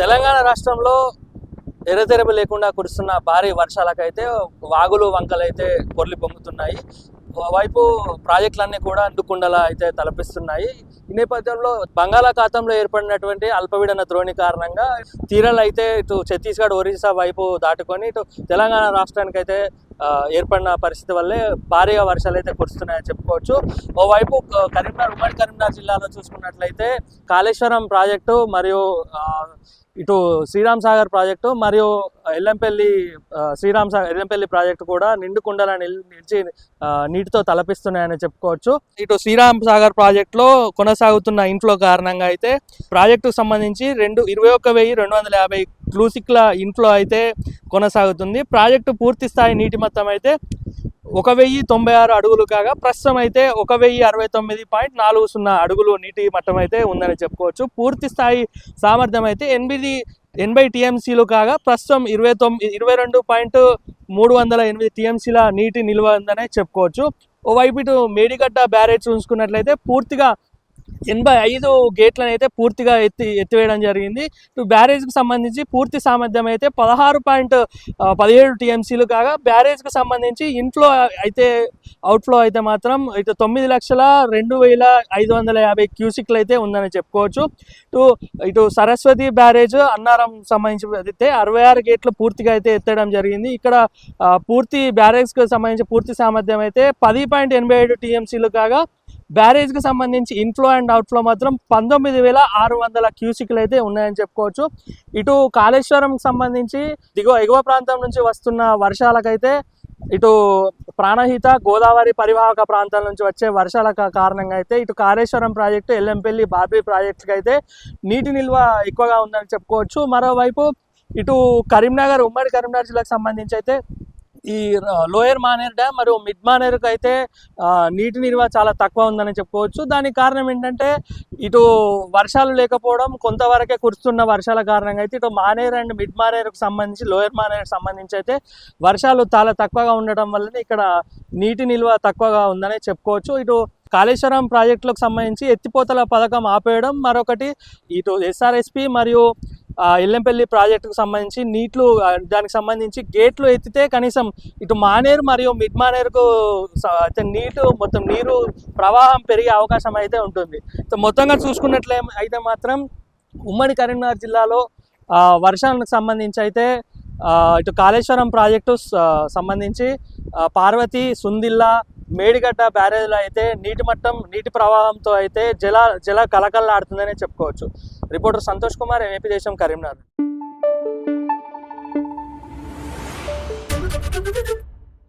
తెలంగాణ రాష్ట్రంలో ఎరతెరపు లేకుండా కురుస్తున్న భారీ వర్షాలకైతే వాగులు వంకలైతే పొర్లి పొంగుతున్నాయి. వైపు ప్రాజెక్టులన్నీ కూడా అండుకుండలా అయితే తలపిస్తున్నాయి. ఈ నేపథ్యంలో బంగాళాఖాతంలో ఏర్పడినటువంటి అల్పపీడన ద్రోణి కారణంగా తీరాలు అయితే ఇటు ఛత్తీస్గఢ్ ఒరిస్సా వైపు దాటుకొని ఇటు తెలంగాణ రాష్ట్రానికి అయితే ఏర్పడిన పరిస్థితి వల్లే భారీగా వర్షాలు అయితే కురుస్తున్నాయని చెప్పుకోవచ్చు. ఓవైపు కరీంనగర్ ఉమ్మడి కరీంనగర్ జిల్లాలో చూసుకున్నట్లయితే కాళేశ్వరం ప్రాజెక్టు మరియు ఇటు శ్రీరామ్ సాగర్ ప్రాజెక్టు మరియు ఎల్లంపల్లి శ్రీరామ్ సాగర్ ఎల్లంపల్లి ప్రాజెక్టు కూడా నిండు కుండలా నిలిచి నీటితో తలపిస్తున్నాయని చెప్పుకోవచ్చు. ఇటు శ్రీరామ్ సాగర్ ప్రాజెక్టులో కొనసాగుతున్న ఇన్ఫ్లో కారణంగా అయితే ప్రాజెక్టుకు సంబంధించి రెండు ఇరవై ఒక్క వెయ్యి రెండు వందల యాభై క్లూసిక్ల ఇన్ఫ్లో అయితే కొనసాగుతుంది. ప్రాజెక్టు పూర్తి స్థాయి నీటి మొత్తం అయితే ఒక వెయ్యి తొంభై ఆరు అడుగులు కాగా ప్రస్తుతం అయితే ఒక వెయ్యి అరవై తొమ్మిది పాయింట్ నాలుగు సున్నా అడుగులు నీటి మట్టం అయితే ఉందని చెప్పుకోవచ్చు. పూర్తి స్థాయి సామర్థ్యం అయితే ఎనిమిది ఎనభై టీఎంసీలు కాగా ప్రస్తుతం ఇరవై తొమ్మిది ఇరవై రెండు పాయింట్ మూడు వందల ఎనిమిది టీఎంసీల నీటి నిల్వ ఉందనే చెప్పుకోవచ్చు. ఓవైపు ఇటు మేడిగడ్డ బ్యారేజ్ చూసుకున్నట్లయితే పూర్తిగా ఎనభై ఐదు గేట్లను అయితే పూర్తిగా ఎత్తి ఎత్తివేయడం జరిగింది. ఇటు బ్యారేజ్కి సంబంధించి పూర్తి సామర్థ్యం అయితే పదహారు పాయింట్ పదిహేడు టీఎంసీలు కాగా బ్యారేజ్కి సంబంధించి ఇన్ఫ్లో అయితే అవుట్ఫ్లో అయితే మాత్రం ఇటు తొమ్మిది లక్షల రెండు వేల ఐదు వందల యాభై క్యూసిక్లు అయితే ఉందని చెప్పుకోవచ్చు. ఇటు ఇటు సరస్వతి బ్యారేజ్ అన్నారం సంబంధించి అయితే అరవై ఆరు గేట్లు పూర్తిగా అయితే ఎత్తడం జరిగింది. ఇక్కడ పూర్తి బ్యారేజ్కి సంబంధించి పూర్తి సామర్థ్యం అయితే పది పాయింట్ ఎనభై ఏడు టీఎంసీలు కాగా బ్యారేజ్కి సంబంధించి ఇన్ఫ్లో అండ్ అవుట్ఫ్లో మాత్రం పంతొమ్మిది వేల ఆరు వందల క్యూసిక్లు అయితే ఉన్నాయని చెప్పుకోవచ్చు. ఇటు కాళేశ్వరంకి సంబంధించి దిగువ ఎగువ ప్రాంతం నుంచి వస్తున్న వర్షాలకైతే ఇటు ప్రాణహిత గోదావరి పరివాహక ప్రాంతాల నుంచి వచ్చే వర్షాల కారణంగా అయితే ఇటు కాళేశ్వరం ప్రాజెక్టు ఎల్లంపల్లి బాబీ ప్రాజెక్టుకి అయితే నీటి నిల్వ ఎక్కువగా ఉందని చెప్పుకోవచ్చు. మరోవైపు ఇటు కరీంనగర్ ఉమ్మడి కరీంనగర్ జిల్లాకు సంబంధించి అయితే ఈ లోయర్ మానేర్ డ్యామ్ మరియు మిడ్ మానేర్కి అయితే నీటి నిల్వ చాలా తక్కువ ఉందని చెప్పుకోవచ్చు. దానికి కారణం ఏంటంటే ఇటు వర్షాలు లేకపోవడం కొంతవరకే కురుస్తున్న వర్షాల కారణంగా అయితే ఇటు మానేర్ అండ్ మిడ్ మానేర్కు సంబంధించి లోయర్ మానేర్కి సంబంధించి అయితే వర్షాలు చాలా తక్కువగా ఉండడం వల్లనే ఇక్కడ నీటి నిల్వ తక్కువగా ఉందని చెప్పుకోవచ్చు. ఇటు కాళేశ్వరం ప్రాజెక్టులకు సంబంధించి ఎత్తిపోతల పథకం ఆపేయడం మరొకటి ఇటు ఎస్ఆర్ఎస్పి మరియు ఎల్లంపల్లి ప్రాజెక్టుకు సంబంధించి నీట్లు దానికి సంబంధించి గేట్లు ఎత్తితే కనీసం ఇటు మానేరు మరియు మిడ్ మానేరుకు అయితే నీటు మొత్తం నీరు ప్రవాహం పెరిగే అవకాశం అయితే ఉంటుంది. సో మొత్తంగా చూసుకున్నట్లే అయితే మాత్రం ఉమ్మడి కరీంనగర్ జిల్లాలో వర్షాలకు సంబంధించి అయితే ఇటు కాళేశ్వరం ప్రాజెక్టు సంబంధించి పార్వతి సుందిల్లా మేడిగడ్డ బ్యారేజ్లో అయితే నీటి మట్టం నీటి ప్రవాహంతో అయితే జల జల కలకల్లాడుతుందనే చెప్పుకోవచ్చు. రిపోర్టర్ సంతోష్ కుమార్ ఏపీ దేశం కరీంనగర్.